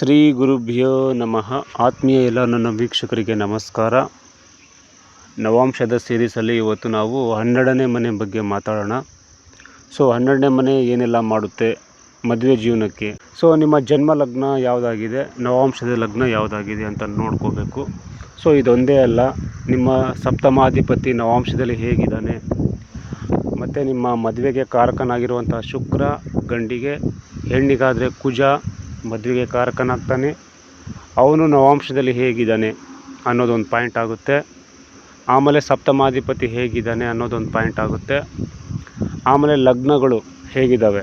ಶ್ರೀ ಗುರುಭ್ಯೋ ನಮಃ. ಆತ್ಮೀಯ ಎಲ್ಲ ನನ್ನ ವೀಕ್ಷಕರಿಗೆ ನಮಸ್ಕಾರ. ನವಾಂಶದ ಸೀರೀಸಲ್ಲಿ ಇವತ್ತು ನಾವು ಹನ್ನೆರಡನೇ ಮನೆ ಬಗ್ಗೆ ಮಾತಾಡೋಣ. ಸೊ ಹನ್ನೆರಡನೇ ಮನೆ ಏನೆಲ್ಲ ಮಾಡುತ್ತೆ? ಮದುವೆ ಜೀವನಕ್ಕೆ. ಸೊ ನಿಮ್ಮ ಜನ್ಮ ಲಗ್ನ ಯಾವುದಾಗಿದೆ? ನವಾಂಶದ ಲಗ್ನ ಯಾವುದಾಗಿದೆ ಅಂತ ನೋಡ್ಕೋಬೇಕು. ಸೊ ಇದೊಂದೇ ಅಲ್ಲ, ನಿಮ್ಮ ಸಪ್ತಮಾಧಿಪತಿ ನವಾಂಶದಲ್ಲಿ ಹೇಗಿದ್ದಾನೆ? ಮತ್ತು ನಿಮ್ಮ ಮದುವೆಗೆ ಕಾರಕನಾಗಿರುವಂಥ ಶುಕ್ರ, ಗಂಡಿಗೆ, ಹೆಣ್ಣಿಗಾದರೆ ಕುಜ ಮದುವೆಗೆ ಕಾರಕನಾಗ್ತಾನೆ. ಅವನು ನವಾಂಶದಲ್ಲಿ ಹೇಗಿದ್ದಾನೆ ಅನ್ನೋದೊಂದು ಪಾಯಿಂಟ್ ಆಗುತ್ತೆ. ಆಮೇಲೆ ಸಪ್ತಮಾಧಿಪತಿ ಹೇಗಿದ್ದಾನೆ ಅನ್ನೋದೊಂದು ಪಾಯಿಂಟ್ ಆಗುತ್ತೆ. ಆಮೇಲೆ ಲಗ್ನಗಳು ಹೇಗಿದ್ದಾವೆ?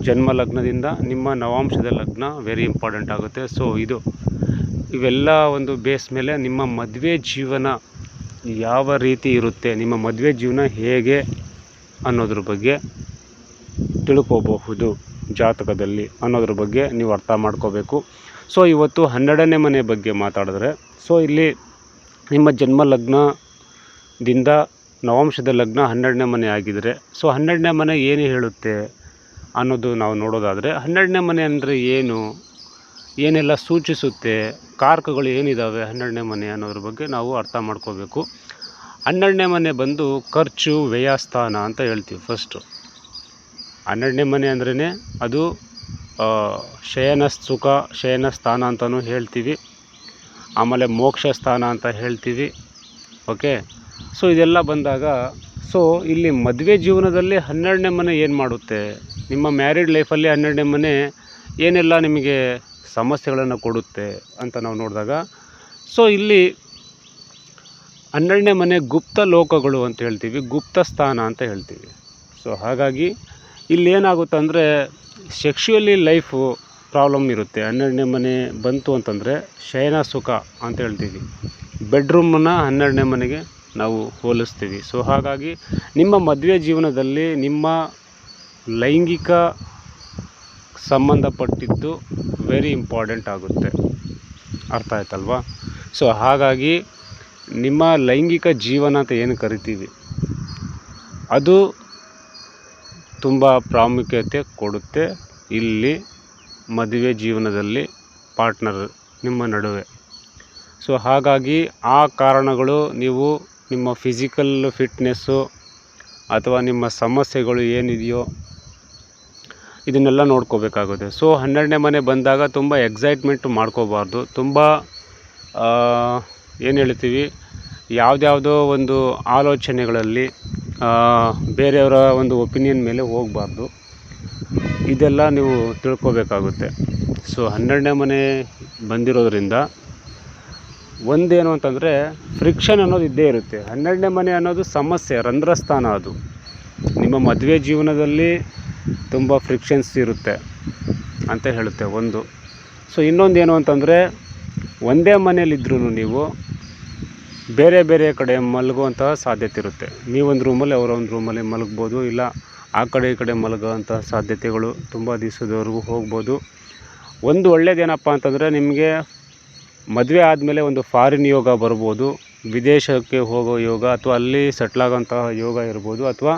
ಜನ್ಮ ಲಗ್ನದಿಂದ ನಿಮ್ಮ ನವಾಂಶದ ಲಗ್ನ ವೆರಿ ಇಂಪಾರ್ಟೆಂಟ್ ಆಗುತ್ತೆ. ಸೊ ಇದು ಇವೆಲ್ಲ ಒಂದು ಬೇಸ್ ಮೇಲೆ ನಿಮ್ಮ ಮದುವೆ ಜೀವನ ಯಾವ ರೀತಿ ಇರುತ್ತೆ? ನಿಮ್ಮ ಮದುವೆ ಜೀವನ ಹೇಗೆ ಅನ್ನೋದ್ರ ಬಗ್ಗೆ ತಿಳ್ಕೋಬಹುದು. ಜಾತಕದಲ್ಲಿ ಅನ್ನೋದ್ರ ಬಗ್ಗೆ ನೀವು ಅರ್ಥ ಮಾಡ್ಕೋಬೇಕು. ಸೊ ಇವತ್ತು ಹನ್ನೆರಡನೇ ಮನೆ ಬಗ್ಗೆ ಮಾತಾಡಿದ್ರೆ ಸೊ ಇಲ್ಲಿ ನಿಮ್ಮ ಜನ್ಮ ಲಗ್ನದಿಂದ ನವಾಂಶದ ಲಗ್ನ ಹನ್ನೆರಡನೇ ಮನೆ ಆಗಿದ್ರೆ ಸೊ ಹನ್ನೆರಡನೇ ಮನೆ ಏನು ಹೇಳುತ್ತೆ ಅನ್ನೋದು ನಾವು ನೋಡೋದಾದರೆ, ಹನ್ನೆರಡನೇ ಮನೆ ಅಂದರೆ ಏನು, ಏನೆಲ್ಲ ಸೂಚಿಸುತ್ತೆ, ಕಾರಕಗಳು ಏನಿದ್ದಾವೆ ಹನ್ನೆರಡನೇ ಮನೆ ಅನ್ನೋದ್ರ ಬಗ್ಗೆ ನಾವು ಅರ್ಥ ಮಾಡ್ಕೋಬೇಕು. ಹನ್ನೆರಡನೇ ಮನೆ ಬಂದು ಖರ್ಚು, ವ್ಯಯಸ್ಥಾನ ಅಂತ ಹೇಳ್ತೀವಿ ಫಸ್ಟು ಹನ್ನೆರಡನೇ ಮನೆ ಅಂದ್ರೇ ಅದು ಶಯನ ಸುಖ, ಶಯನ ಸ್ಥಾನ ಅಂತಲೂ ಹೇಳ್ತೀವಿ. ಆಮೇಲೆ ಮೋಕ್ಷ ಸ್ಥಾನ ಅಂತ ಹೇಳ್ತೀವಿ. ಓಕೆ? ಸೊ, ಇದೆಲ್ಲ ಬಂದಾಗ, ಸೊ, ಇಲ್ಲಿ ಮದುವೆ ಜೀವನದಲ್ಲಿ ಹನ್ನೆರಡನೇ ಮನೆ ಏನು ಮಾಡುತ್ತೆ? ನಿಮ್ಮ ಮ್ಯಾರಿಡ್ ಲೈಫಲ್ಲಿ ಹನ್ನೆರಡನೇ ಮನೆ ಏನೆಲ್ಲ ನಿಮಗೆ ಸಮಸ್ಯೆಗಳನ್ನು ಕೊಡುತ್ತೆ ಅಂತ ನಾವು ನೋಡಿದಾಗ, ಸೊ, ಇಲ್ಲಿ ಹನ್ನೆರಡನೇ ಮನೆ ಗುಪ್ತ ಲೋಕಗಳು ಅಂತ ಹೇಳ್ತೀವಿ. ಗುಪ್ತ ಸ್ಥಾನ ಅಂತ ಹೇಳ್ತೀವಿ. ಸೊ, ಹಾಗಾಗಿ ಇಲ್ಲಿ ಏನಾಗುತ್ತೆ ಅಂದರೆ ಸೆಕ್ಷುವಲಿ ಲೈಫು ಪ್ರಾಬ್ಲಮ್ ಇರುತ್ತೆ. ಹನ್ನೆರಡನೇ ಮನೆ ಬಂತು ಅಂತಂದರೆ ಶಯನ ಸುಖ ಅಂತ ಹೇಳ್ತೀವಿ. ಬೆಡ್ರೂಮನ್ನ ಹನ್ನೆರಡನೇ ಮನೆಗೆ ನಾವು ಹೋಲಿಸ್ತೀವಿ. ಸೊ ಹಾಗಾಗಿ ನಿಮ್ಮ ಮದುವೆ ಜೀವನದಲ್ಲಿ ನಿಮ್ಮ ಲೈಂಗಿಕ ಸಂಬಂಧಪಟ್ಟಿದ್ದು ವೆರಿ ಇಂಪಾರ್ಟೆಂಟ್ ಆಗುತ್ತೆ. ಅರ್ಥ ಆಯ್ತಲ್ವಾ? ಸೊ ಹಾಗಾಗಿ ನಿಮ್ಮ ಲೈಂಗಿಕ ಜೀವನ ಅಂತ ಏನು ಕರಿತೀವಿ? ಅದು ತುಂಬ ಪ್ರಾಮುಖ್ಯತೆ ಕೊಡುತ್ತೆ. ಇಲ್ಲಿ ಮದುವೆ ಜೀವನದಲ್ಲಿ ಪಾರ್ಟ್ನರ್ ನಿಮ್ಮ ನಡುವೆ. ಸೊ, ಹಾಗಾಗಿ ಆ ಕಾರಣಗಳು ನೀವು ನಿಮ್ಮ ಫಿಸಿಕಲ್ ಫಿಟ್ನೆಸ್ಸು ಅಥವಾ ನಿಮ್ಮ ಸಮಸ್ಯೆಗಳು ಏನಿದೆಯೋ ಇದನ್ನೆಲ್ಲ ನೋಡ್ಕೋಬೇಕಾಗುತ್ತೆ. ಸೊ, ಹನ್ನೆರಡನೇ ಮನೆ ಬಂದಾಗ ತುಂಬ ಎಕ್ಸೈಟ್ಮೆಂಟ್ ಮಾಡ್ಕೋಬಾರ್ದು. ತುಂಬ ಏನು ಹೇಳ್ತೀವಿ? ಯಾವುದ್ಯಾವುದೋ ಒಂದು ಆಲೋಚನೆಗಳಲ್ಲಿ ಬೇರೆಯವರ ಒಂದು ಒಪಿನಿಯನ್ ಮೇಲೆ ಹೋಗಬಾರ್ದು. ಇದೆಲ್ಲ ನೀವು ತಿಳ್ಕೊಬೇಕಾಗುತ್ತೆ. ಸೊ ಹನ್ನೆರಡನೇ ಮನೆ ಬಂದಿರೋದ್ರಿಂದ ಒಂದೇನು ಅಂತಂದರೆ ಫ್ರಿಕ್ಷನ್ ಅನ್ನೋದು ಇದ್ದೇ ಇರುತ್ತೆ. ಹನ್ನೆರಡನೇ ಮನೆ ಅನ್ನೋದು ಸಮಸ್ಯೆ, ರಂಧ್ರಸ್ಥಾನ ಅದು. ನಿಮ್ಮ ಮದುವೆ ಜೀವನದಲ್ಲಿ ತುಂಬ ಫ್ರಿಕ್ಷನ್ಸ್ ಇರುತ್ತೆ ಅಂತ ಹೇಳುತ್ತೆ ಒಂದು. ಸೊ ಇನ್ನೊಂದು ಏನು ಅಂತಂದರೆ ಒಂದೇ ಮನೇಲಿದ್ರೂ ನೀವು ಬೇರೆ ಬೇರೆ ಕಡೆ ಮಲಗುವಂತಹ ಸಾಧ್ಯತೆ ಇರುತ್ತೆ. ನೀವೊಂದು ರೂಮಲ್ಲಿ ಅವರೊಂದು ರೂಮಲ್ಲಿ ಮಲಗ್ಬೋದು, ಇಲ್ಲ ಆ ಕಡೆ ಈ ಕಡೆ ಮಲಗುವಂತಹ ಸಾಧ್ಯತೆಗಳು ತುಂಬ ದಿವಸದವರೆಗೂ ಹೋಗ್ಬೋದು. ಒಂದು ಒಳ್ಳೆಯದೇನಪ್ಪ ಅಂತಂದರೆ, ನಿಮಗೆ ಮದುವೆ ಆದಮೇಲೆ ಒಂದು ಫಾರಿನ್ ಯೋಗ ಬರ್ಬೋದು, ವಿದೇಶಕ್ಕೆ ಹೋಗೋ ಯೋಗ, ಅಥವಾ ಅಲ್ಲಿ ಸೆಟ್ಲ್ ಆಗೋಂತಹ ಯೋಗ ಇರ್ಬೋದು, ಅಥವಾ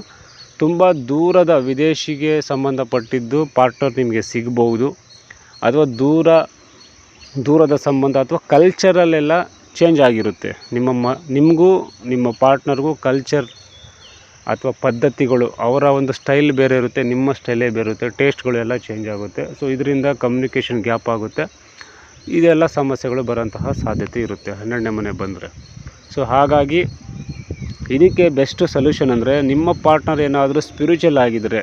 ತುಂಬ ದೂರದ ವಿದೇಶಿಗೆ ಸಂಬಂಧಪಟ್ಟಿದ್ದು ಪಾರ್ಟ್ನರ್ ನಿಮಗೆ ಸಿಗ್ಬೋದು, ಅಥವಾ ದೂರ, ದೂರದ ಸಂಬಂಧ, ಅಥವಾ ಕಲ್ಚರಲ್ಲೆಲ್ಲ ಚೇಂಜ್ ಆಗಿರುತ್ತೆ. ನಿಮ್ಮ ಮ, ನಿಮಗೂ, ನಿಮ್ಮ ಪಾರ್ಟ್ನರ್ಗೂ ಕಲ್ಚರ್ ಅಥವಾ ಪದ್ಧತಿಗಳು, ಅವರ ಒಂದು ಸ್ಟೈಲ್ ಬೇರೆ ಇರುತ್ತೆ, ನಿಮ್ಮ ಸ್ಟೈಲೇ ಬೇರೆ ಇರುತ್ತೆ ಟೇಸ್ಟ್ಗಳು ಎಲ್ಲ ಚೇಂಜ್ ಆಗುತ್ತೆ. ಸೊ ಇದರಿಂದ ಕಮ್ಯುನಿಕೇಷನ್ ಗ್ಯಾಪ್ ಆಗುತ್ತೆ. ಇದೆಲ್ಲ ಸಮಸ್ಯೆಗಳು ಬರೋಂತಹ ಸಾಧ್ಯತೆ ಇರುತ್ತೆ, ಹನ್ನೆರಡನೇ ಮನೆ ಬಂದರೆ. ಸೊ ಹಾಗಾಗಿ ಇದಕ್ಕೆ ಬೆಸ್ಟ್ ಸೊಲ್ಯೂಷನ್ ಅಂದರೆ, ನಿಮ್ಮ ಪಾರ್ಟ್ನರ್ ಏನಾದರೂ ಸ್ಪಿರಿಚುವಲ್ ಆಗಿದ್ದರೆ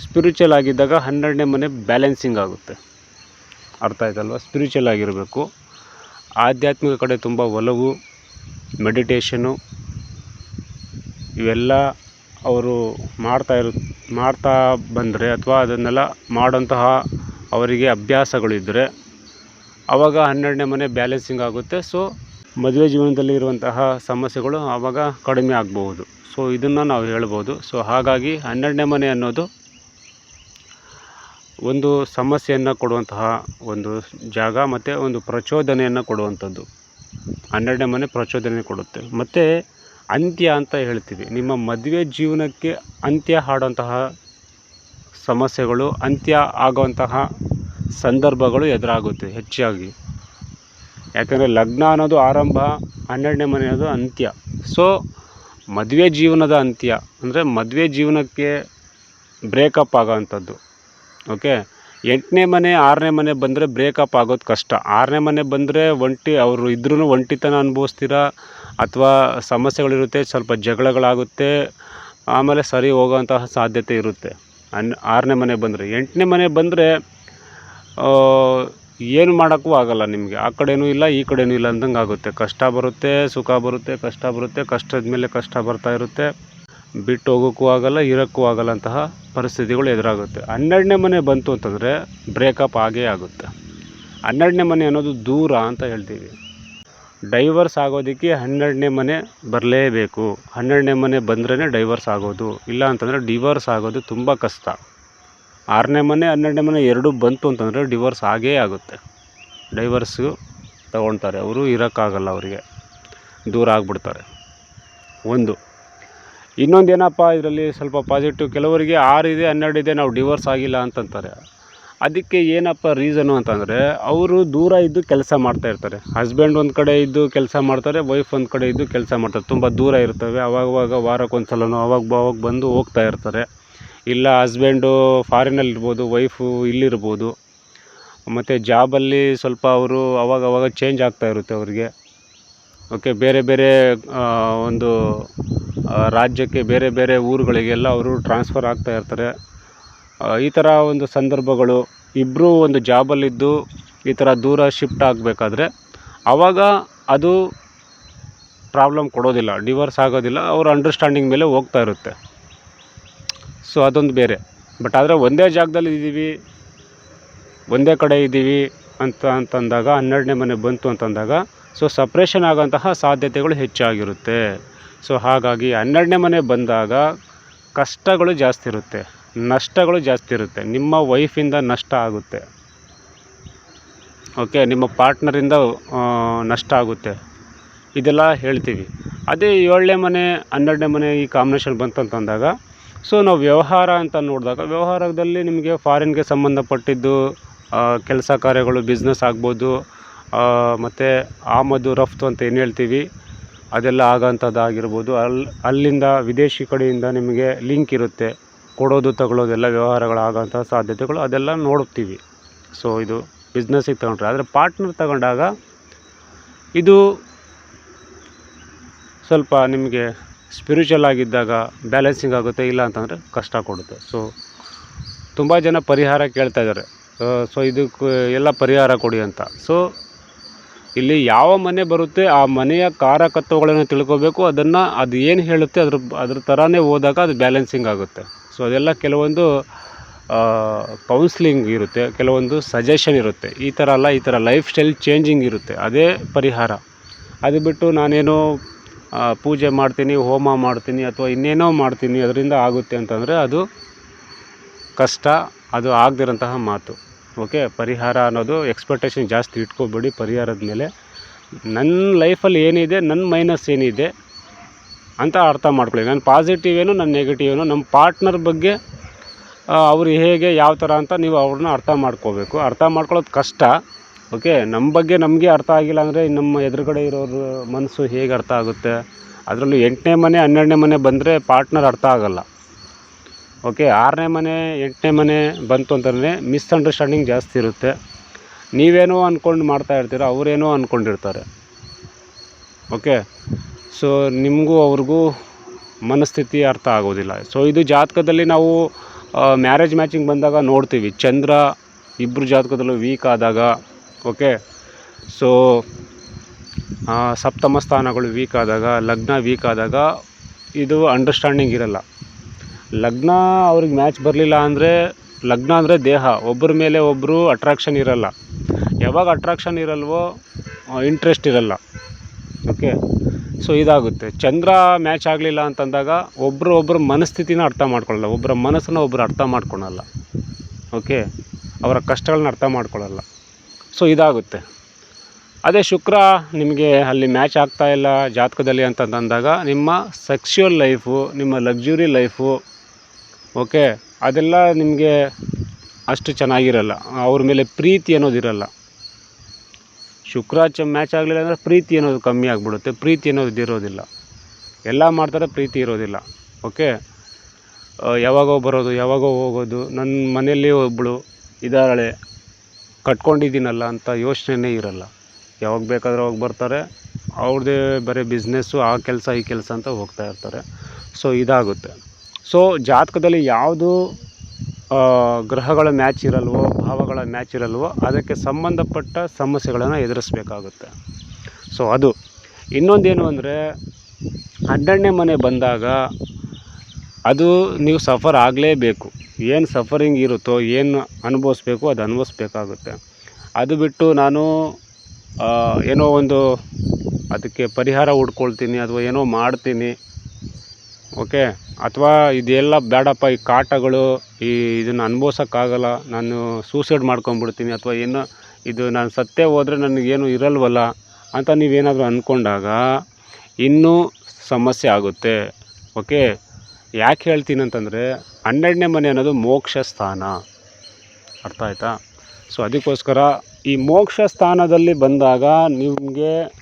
ಸ್ಪಿರಿಚುವಲ್ ಆಗಿದ್ದಾಗ ಹನ್ನೆರಡನೇ ಮನೆ ಬ್ಯಾಲೆನ್ಸಿಂಗ್ ಆಗುತ್ತೆ. ಅರ್ಥ ಆಯ್ತಲ್ವ? ಸ್ಪಿರಿಚುವಲ್ ಆಗಿರಬೇಕು. ಆಧ್ಯಾತ್ಮಿಕ ಕಡೆ ತುಂಬ ಒಲವು, ಮೆಡಿಟೇಷನು, ಇವೆಲ್ಲ ಅವರು ಮಾಡ್ತಾ ಇರು, ಮಾಡ್ತಾ ಬಂದರೆ ಅಥವಾ ಅದನ್ನೆಲ್ಲ ಮಾಡೋಂತಹ ಅವರಿಗೆ ಅಭ್ಯಾಸಗಳಿದ್ದರೆ ಆವಾಗ ಹನ್ನೆರಡನೇ ಮನೆ ಬ್ಯಾಲೆನ್ಸಿಂಗ್ ಆಗುತ್ತೆ. ಸೊ, ಮದುವೆ ಜೀವನದಲ್ಲಿ ಇರುವಂತಹ ಸಮಸ್ಯೆಗಳು ಆವಾಗ ಕಡಿಮೆ ಆಗಬಹುದು. ಸೊ, ಇದನ್ನು ನಾವು ಹೇಳ್ಬೋದು. ಸೊ, ಹಾಗಾಗಿ ಹನ್ನೆರಡನೇ ಮನೆ ಅನ್ನೋದು ಒಂದು ಸಮಸ್ಯೆಯನ್ನು ಕೊಡುವಂತಹ ಒಂದು ಜಾಗ ಮತ್ತು ಒಂದು ಪ್ರಚೋದನೆಯನ್ನು ಕೊಡುವಂಥದ್ದು. ಹನ್ನೆರಡನೇ ಮನೆ ಪ್ರಚೋದನೆ ಕೊಡುತ್ತೆ. ಮತ್ತು ಅಂತ್ಯ ಅಂತ ಹೇಳ್ತೀವಿ. ನಿಮ್ಮ ಮದುವೆ ಜೀವನಕ್ಕೆ ಅಂತ್ಯ ಹಾಡುವಂತಹ ಸಮಸ್ಯೆಗಳು, ಅಂತ್ಯ ಆಗುವಂತಹ ಸಂದರ್ಭಗಳು ಎದುರಾಗುತ್ತೆ ಹೆಚ್ಚಾಗಿ. ಯಾಕಂದರೆ ಲಗ್ನ ಅನ್ನೋದು ಆರಂಭ, ಹನ್ನೆರಡನೇ ಮನೆ ಅನ್ನೋದು ಅಂತ್ಯ. ಸೊ ಮದುವೆ ಜೀವನದ ಅಂತ್ಯ ಅಂದರೆ ಮದುವೆ ಜೀವನಕ್ಕೆ ಬ್ರೇಕಪ್ ಆಗೋವಂಥದ್ದು. ಓಕೆ ಎಂಟನೇ ಮನೆ, ಆರನೇ ಮನೆ ಬಂದರೆ ಬ್ರೇಕಪ್ ಆಗೋದು ಕಷ್ಟ. ಆರನೇ ಮನೆ ಬಂದರೆ ಒಂಟಿ, ಅವರು ಇದ್ರೂ ಒಂಟಿತನ ಅನುಭವಿಸ್ತೀರಾ? ಅಥವಾ ಸಮಸ್ಯೆಗಳಿರುತ್ತೆ, ಸ್ವಲ್ಪ ಜಗಳಗಳಾಗುತ್ತೆ, ಆಮೇಲೆ ಸರಿ ಹೋಗೋಂತಹ ಸಾಧ್ಯತೆ ಇರುತ್ತೆ. ಅನ್, ಆರನೇ ಮನೆ ಬಂದರೆ. ಎಂಟನೇ ಮನೆ ಬಂದರೆ ಏನು ಮಾಡೋಕ್ಕೂ ಆಗೋಲ್ಲ ನಿಮಗೆ. ಆ ಕಡೆನೂ ಇಲ್ಲ, ಈ ಕಡೆನೂ ಇಲ್ಲ ಅಂದಂಗೆ ಆಗುತ್ತೆ ಕಷ್ಟ ಬರುತ್ತೆ, ಸುಖ ಬರುತ್ತೆ, ಕಷ್ಟ ಬರುತ್ತೆ ಕಷ್ಟದ ಮೇಲೆ ಕಷ್ಟ ಬರ್ತಾ ಇರುತ್ತೆ. ಬಿಟ್ಟು ಹೋಗೋಕ್ಕೂ ಆಗಲ್ಲ, ಇರೋಕ್ಕೂ ಆಗಲ್ಲ ಅಂತಹ ಪರಿಸ್ಥಿತಿಗಳು ಎದುರಾಗುತ್ತೆ. ಹನ್ನೆರಡನೇ ಮನೆ ಬಂತು ಅಂತಂದರೆ ಬ್ರೇಕಪ್ ಆಗೇ ಆಗುತ್ತೆ. ಹನ್ನೆರಡನೇ ಮನೆ ಅನ್ನೋದು ದೂರ ಅಂತ ಹೇಳ್ತೀವಿ. ಡೈವರ್ಸ್ ಆಗೋದಕ್ಕೆ ಹನ್ನೆರಡನೇ ಮನೆ ಬರಲೇಬೇಕು. ಹನ್ನೆರಡನೇ ಮನೆ ಬಂದ್ರೇ ಡೈವರ್ಸ್ ಆಗೋದು. ಇಲ್ಲ ಅಂತಂದರೆ ಡಿವರ್ಸ್ ಆಗೋದು ತುಂಬ ಕಷ್ಟ. ಆರನೇ ಮನೆ, ಹನ್ನೆರಡನೇ ಮನೆ ಎರಡೂ ಬಂತು ಅಂತಂದರೆ ಡಿವರ್ಸ್ ಆಗೇ ಆಗುತ್ತೆ. ಡೈವರ್ಸು ತಗೊಳ್ತಾರೆ. ಅವರು ಇರೋಕ್ಕಾಗಲ್ಲ ಅವರಿಗೆ. ದೂರ ಆಗ್ಬಿಡ್ತಾರೆ. ಒಂದು ಇನ್ನೊಂದು ಏನಪ್ಪ, ಇದರಲ್ಲಿ ಸ್ವಲ್ಪ ಪಾಸಿಟಿವ್ ಕೆಲವರಿಗೆ ಆರಿದೆ ಇದೆ, ಹನ್ನೆರಡು ಇದೆ, ನಾವು ಡಿವೋರ್ಸ್ ಆಗಿಲ್ಲ ಅಂತಂತಾರೆ. ಅದಕ್ಕೆ ಏನಪ್ಪ ರೀಸನು ಅಂತಂದರೆ, ಅವರು ದೂರ ಇದ್ದು ಕೆಲಸ ಮಾಡ್ತಾ ಇರ್ತಾರೆ. ಹಸ್ಬೆಂಡ್ ಒಂದು ಕಡೆ ಇದ್ದು ಕೆಲಸ ಮಾಡ್ತಾರೆ ವೈಫ್ ಒಂದು ಕಡೆ ಇದ್ದು ಕೆಲಸ ಮಾಡ್ತಾರೆ. ತುಂಬ ದೂರ ಇರ್ತವೆ. ಅವಾಗವಾಗ ವಾರಕ್ಕೊಂದು ಸಲನೋ ಅವಾಗ ಅವಾಗ ಬಂದು ಹೋಗ್ತಾ ಇರ್ತಾರೆ. ಇಲ್ಲ ಹಸ್ಬೆಂಡು ಫಾರಿನಲ್ಲಿರ್ಬೋದು ವೈಫು ಇಲ್ಲಿರ್ಬೋದು ಮತ್ತು ಜಾಬಲ್ಲಿ ಸ್ವಲ್ಪ ಅವರು ಅವಾಗವಾಗ ಅವಾಗ ಚೇಂಜ್ ಆಗ್ತಾ ಇರುತ್ತೆ ಅವ್ರಿಗೆ. ಓಕೆ, ಬೇರೆ ಬೇರೆ ಒಂದು ರಾಜ್ಯಕ್ಕೆ ಬೇರೆ ಬೇರೆ ಊರುಗಳಿಗೆಲ್ಲ ಅವರು ಟ್ರಾನ್ಸ್ಫರ್ ಆಗ್ತಾ ಇರ್ತಾರೆ. ಈ ಥರ ಒಂದು ಸಂದರ್ಭಗಳು ಇಬ್ಬರೂ ಒಂದು ಜಾಬಲ್ಲಿದ್ದು ಈ ಥರ ದೂರ ಶಿಫ್ಟ್ ಆಗಬೇಕಾದ್ರೆ ಆವಾಗ ಅದು ಪ್ರಾಬ್ಲಮ್ ಕೊಡೋದಿಲ್ಲ ಡಿವೋರ್ಸ್ ಆಗೋದಿಲ್ಲ, ಅವ್ರ ಅಂಡರ್ಸ್ಟ್ಯಾಂಡಿಂಗ್ ಮೇಲೆ ಹೋಗ್ತಾ ಇರುತ್ತೆ. ಸೊ ಅದೊಂದು ಬೇರೆ. ಬಟ್ ಆದರೆ ಒಂದೇ ಜಾಗದಲ್ಲಿ ಇದ್ದೀವಿ, ಒಂದೇ ಕಡೆ ಇದ್ದೀವಿ ಅಂತ, ಅಂತಂದಾಗ, ಹನ್ನೆರಡನೇ ಮನೆ ಬಂತು ಅಂತಂದಾಗ ಸೊ ಸಪ್ರೇಷನ್ ಆಗೋಂತಹ ಸಾಧ್ಯತೆಗಳು ಹೆಚ್ಚಾಗಿರುತ್ತೆ. ಸೊ ಹಾಗಾಗಿ ಹನ್ನೆರಡನೇ ಮನೆ ಬಂದಾಗ ಕಷ್ಟಗಳು ಜಾಸ್ತಿ ಇರುತ್ತೆ. ನಷ್ಟಗಳು ಜಾಸ್ತಿ ಇರುತ್ತೆ. ನಿಮ್ಮ ವೈಫಿಂದ ನಷ್ಟ ಆಗುತ್ತೆ. ಓಕೆ ನಿಮ್ಮ ಪಾರ್ಟ್ನರಿಂದ ನಷ್ಟ ಆಗುತ್ತೆ. ಇದೆಲ್ಲ ಹೇಳ್ತೀವಿ. ಅದೇ ಏಳನೇ ಮನೆ, ಹನ್ನೆರಡನೇ ಮನೆ ಈ ಕಾಂಬಿನೇಷನ್ ಬಂತಂತಂದಾಗ ಸೊ ನಾವು ವ್ಯವಹಾರ ಅಂತ ನೋಡಿದಾಗ, ವ್ಯವಹಾರದಲ್ಲಿ ನಿಮಗೆ ಫಾರಿನ್ಗೆ ಸಂಬಂಧಪಟ್ಟಿದ್ದು ಕೆಲಸ ಕಾರ್ಯಗಳು ಬಿಸ್ನೆಸ್ ಆಗ್ಬೋದು ಮತ್ತು ಆಮದು ರಫ್ತು ಅಂತ ಏನು ಹೇಳ್ತೀವಿ, ಅದೆಲ್ಲ ಆಗೋಂಥದ್ದು ಆಗಿರ್ಬೋದು ಅಲ್ಲಿ ಅಲ್ಲಿಂದ ವಿದೇಶಿ ಕಡೆಯಿಂದ ನಿಮಗೆ ಲಿಂಕ್ ಇರುತ್ತೆ. ಕೊಡೋದು ತಗೊಳ್ಳೋದೆಲ್ಲ ವ್ಯವಹಾರಗಳು ಆಗೋಂಥ ಸಾಧ್ಯತೆಗಳು, ಅದೆಲ್ಲ ನೋಡ್ತೀವಿ ಸೊ ಇದು ಬಿಸ್ನೆಸ್ಸಿಗೆ ತಗೊಂಡ್ರೆ. ಆದರೆ ಪಾರ್ಟ್ನರ್ ತಗೊಂಡಾಗ ಇದು ಸ್ವಲ್ಪ ನಿಮಗೆ ಸ್ಪಿರಿಚುವಲ್ ಆಗಿದ್ದಾಗ ಬ್ಯಾಲೆನ್ಸಿಂಗ್ ಆಗುತ್ತೆ, ಇಲ್ಲ ಅಂತಂದರೆ ಕಷ್ಟ ಕೊಡುತ್ತೆ. ಸೊ ತುಂಬ ಜನ ಪರಿಹಾರ ಕೇಳ್ತಾ ಇದ್ದಾರೆ. ಸೊ ಇದಕ್ಕೆ ಎಲ್ಲ ಪರಿಹಾರ ಕೊಡಿ ಅಂತ. ಸೊ ಇಲ್ಲಿ ಯಾವ ಮನೆ ಬರುತ್ತೆ, ಆ ಮನೆಯ ಕಾರಕತ್ವಗಳನ್ನು ತಿಳ್ಕೊಬೇಕು. ಅದನ್ನು ಅದು ಏನು ಹೇಳುತ್ತೆ, ಅದ್ರ ಅದ್ರ ಥರನೇ ಹೋದಾಗ ಅದು ಬ್ಯಾಲೆನ್ಸಿಂಗ್ ಆಗುತ್ತೆ. ಸೊ ಅದೆಲ್ಲ ಕೆಲವೊಂದು ಕೌನ್ಸ್ಲಿಂಗ್ ಇರುತ್ತೆ, ಕೆಲವೊಂದು ಸಜೆಷನ್ ಇರುತ್ತೆ. ಈ ಥರ ಅಲ್ಲ, ಈ ಥರ ಲೈಫ್ ಸ್ಟೈಲ್ ಚೇಂಜಿಂಗ್ ಇರುತ್ತೆ. ಅದೇ ಪರಿಹಾರ. ಅದು ಬಿಟ್ಟು ನಾನೇನೋ ಪೂಜೆ ಮಾಡ್ತೀನಿ, ಹೋಮ ಮಾಡ್ತೀನಿ, ಅಥವಾ ಇನ್ನೇನೋ ಮಾಡ್ತೀನಿ, ಅದರಿಂದ ಆಗುತ್ತೆ ಅಂತಂದರೆ ಅದು ಕಷ್ಟ, ಅದು ಆಗದಿರೋಂತಹ ಮಾತು. ಓಕೆ ಪರಿಹಾರ ಅನ್ನೋದು ಎಕ್ಸ್ಪೆಕ್ಟೇಷನ್ ಜಾಸ್ತಿ ಇಟ್ಕೋಬೇಡಿ ಪರಿಹಾರದ ಮೇಲೆ. ನನ್ನ ಲೈಫಲ್ಲಿ ಏನಿದೆ ನನ್ನ ಮೈನಸ್ ಏನಿದೆ ಅಂತ ಅರ್ಥ ಮಾಡ್ಕೊಳ್ಳಿ. ನನ್ನ ಪಾಸಿಟಿವ್ ಏನು ನನ್ನ ನೆಗೆಟಿವ್ ಏನು ನಮ್ಮ ಪಾರ್ಟ್ನರ್ ಬಗ್ಗೆ ಅವರು ಹೇಗೆ, ಯಾವ ಥರ ಅಂತ ನೀವು ಅವ್ರನ್ನ ಅರ್ಥ ಮಾಡ್ಕೋಬೇಕು. ಅರ್ಥ ಮಾಡ್ಕೊಳ್ಳೋದು ಕಷ್ಟ. ಓಕೆ ನಮ್ಮ ಬಗ್ಗೆ ನಮಗೆ ಅರ್ಥ ಆಗಿಲ್ಲ ಅಂದರೆ ನಮ್ಮ ಎದುರುಗಡೆ ಇರೋರ ಮನಸ್ಸು ಹೇಗೆ ಅರ್ಥ ಆಗುತ್ತೆ? ಅದರಲ್ಲೂ ಎಂಟನೇ ಮನೆ, ಹನ್ನೆರಡನೇ ಮನೆ ಬಂದರೆ ಪಾರ್ಟ್ನರ್ ಅರ್ಥ ಆಗಲ್ಲ. ಓಕೆ ಆರನೇ ಮನೆ, ಎಂಟನೇ ಮನೆ ಬಂತು ಅಂತಂದರೆ ಮಿಸ್ಅಂಡರ್ಸ್ಟ್ಯಾಂಡಿಂಗ್ ಜಾಸ್ತಿ ಇರುತ್ತೆ. ನೀವೇನೋ ಅಂದ್ಕೊಂಡು ಮಾಡ್ತಾ ಇರ್ತೀರ ಅವರೇನೋ ಅಂದ್ಕೊಂಡಿರ್ತಾರೆ ಓಕೆ ಸೊ ನಿಮಗೂ ಅವ್ರಿಗೂ ಮನಸ್ಥಿತಿ ಅರ್ಥ ಆಗೋದಿಲ್ಲ. ಸೊ ಇದು ಜಾತಕದಲ್ಲಿ ನಾವು ಮ್ಯಾರೇಜ್ ಮ್ಯಾಚಿಂಗ್ ಬಂದಾಗ ನೋಡ್ತೀವಿ. ಚಂದ್ರ ಇಬ್ಬರು ಜಾತಕದಲ್ಲೂ ವೀಕ್ ಆದಾಗ ಓಕೆ ಸೊ ಸಪ್ತಮ ಸ್ಥಾನಗಳು ವೀಕ್ ಆದಾಗ, ಲಗ್ನ ವೀಕ್ ಆದಾಗ ಇದು ಅಂಡರ್ಸ್ಟ್ಯಾಂಡಿಂಗ್ ಇರಲ್ಲ. ಲಗ್ನ ಅವ್ರಿಗೆ ಮ್ಯಾಚ್ ಬರಲಿಲ್ಲ ಅಂದರೆ, ಲಗ್ನ ಅಂದರೆ ದೇಹ. ಒಬ್ಬರ ಮೇಲೆ ಒಬ್ಬರು ಅಟ್ರಾಕ್ಷನ್ ಇರಲ್ಲ. ಯಾವಾಗ ಅಟ್ರಾಕ್ಷನ್ ಇರಲ್ವೋ ಇಂಟ್ರೆಸ್ಟ್ ಇರಲ್ಲ. ಓಕೆ ಸೊ ಇದಾಗುತ್ತೆ. ಚಂದ್ರ ಮ್ಯಾಚ್ ಆಗಲಿಲ್ಲ ಅಂತಂದಾಗ ಒಬ್ಬರು ಒಬ್ಬರ ಮನಸ್ಥಿತಿನ ಅರ್ಥ ಮಾಡ್ಕೊಳ್ಳಲ್ಲ ಒಬ್ಬರ ಮನಸ್ಸನ್ನು ಒಬ್ಬರು ಅರ್ಥ ಮಾಡ್ಕೊಳಲ್ಲ. ಓಕೆ ಅವರ ಕಷ್ಟಗಳನ್ನ ಅರ್ಥ ಮಾಡ್ಕೊಳ್ಳಲ್ಲ ಸೊ ಇದಾಗುತ್ತೆ. ಅದೇ ಶುಕ್ರ ನಿಮಗೆ ಅಲ್ಲಿ ಮ್ಯಾಚ್ ಆಗ್ತಾಯಿಲ್ಲ ಜಾತಕದಲ್ಲಿ ಅಂತಂದಾಗ ನಿಮ್ಮ ಸೆಕ್ಸ್ಯುವಲ್ ಲೈಫು ನಿಮ್ಮ ಲಗ್ಜುರಿ ಲೈಫು ಓಕೆ? ಅದೆಲ್ಲ ನಿಮಗೆ ಅಷ್ಟು ಚೆನ್ನಾಗಿರಲ್ಲ. ಅವ್ರ ಮೇಲೆ ಪ್ರೀತಿ ಅನ್ನೋದಿರಲ್ಲ ಶುಕ್ರ ಚ ಮ್ಯಾಚ್ ಆಗಲಿಲ್ಲ ಅಂದರೆ ಪ್ರೀತಿ ಅನ್ನೋದು ಕಮ್ಮಿ ಆಗಿಬಿಡುತ್ತೆ. ಪ್ರೀತಿ ಅನ್ನೋದು ಇರೋದಿಲ್ಲ. ಎಲ್ಲ ಮಾಡ್ತಾರೆ ಪ್ರೀತಿ ಇರೋದಿಲ್ಲ. ಓಕೆ? ಯಾವಾಗೋ ಬರೋದು, ಯಾವಾಗೋ ಹೋಗೋದು. ನನ್ನ ಮನೆಯಲ್ಲಿ ಒಬ್ಬಳು ಇದ್ದಾಳೆ ಕಟ್ಕೊಂಡಿದ್ದೀನಲ್ಲ ಅಂತ ಯೋಚನೆನೇ ಇರಲ್ಲ. ಯಾವಾಗ ಬೇಕಾದ್ರೆ ಅವಾಗ ಬರ್ತಾರೆ. ಅವ್ರದ್ದೇ ಬರೀ ಬಿಸ್ನೆಸ್ಸು ಆ ಕೆಲಸ ಈ ಕೆಲಸ ಅಂತ ಹೋಗ್ತಾ ಇರ್ತಾರೆ. ಸೊ ಇದಾಗುತ್ತೆ. ಸೊ ಜಾತಕದಲ್ಲಿ ಯಾವುದು ಗ್ರಹಗಳ ಮ್ಯಾಚ್ ಇರಲ್ವೋ, ಭಾವಗಳ ಮ್ಯಾಚ್ ಇರಲ್ವೋ, ಅದಕ್ಕೆ ಸಂಬಂಧಪಟ್ಟ ಸಮಸ್ಯೆಗಳನ್ನು ಎದುರಿಸ್ಬೇಕಾಗುತ್ತೆ. ಸೊ ಅದು. ಇನ್ನೊಂದೇನು ಅಂದರೆ, ಹನ್ನೆರಡನೇ ಮನೆ ಬಂದಾಗ ಅದು ನೀವು ಸಫರ್ ಆಗಲೇಬೇಕು. ಏನು ಸಫರಿಂಗ್ ಇರುತ್ತೋ, ಏನು ಅನುಭವಿಸ್ಬೇಕು, ಅದು ಅನುಭವಿಸ್ಬೇಕಾಗುತ್ತೆ. ಅದು ಬಿಟ್ಟು ನಾನು ಏನೋ ಒಂದು ಅದಕ್ಕೆ ಪರಿಹಾರ ಹುಡ್ಕೊಳ್ತೀನಿ, ಅಥವಾ ಏನೋ ಮಾಡ್ತೀನಿ ಓಕೆ? ಅಥವಾ ಇದೆಲ್ಲ ಬೇಡಪ್ಪ ಈ ಕಾಟಗಳು, ಈ ಇದನ್ನು ಅನುಭವ್ಸೋಕ್ಕಾಗಲ್ಲ. ನಾನು ಸೂಸೈಡ್ ಮಾಡ್ಕೊಂಬಿಡ್ತೀನಿ ಅಥವಾ ಏನೋ ಇದು ನಾನು ಸತ್ತೇ ಹೋದರೆ ನನಗೇನು ಇರಲ್ವಲ್ಲ ಅಂತ ನೀವೇನಾದರೂ ಅಂದ್ಕೊಂಡಾಗ ಇನ್ನೂ ಸಮಸ್ಯೆ ಆಗುತ್ತೆ. ಓಕೆ? ಯಾಕೆ ಹೇಳ್ತೀನಿ ಅಂತಂದರೆ, ಹನ್ನೆರಡನೇ ಮನೆ ಅನ್ನೋದು ಮೋಕ್ಷ ಸ್ಥಾನ. ಅರ್ಥ ಆಯ್ತಾ? ಸೊ, ಅದಕ್ಕೋಸ್ಕರ ಈ ಮೋಕ್ಷ ಸ್ಥಾನದಲ್ಲಿ ಬಂದಾಗ ನಿಮಗೆ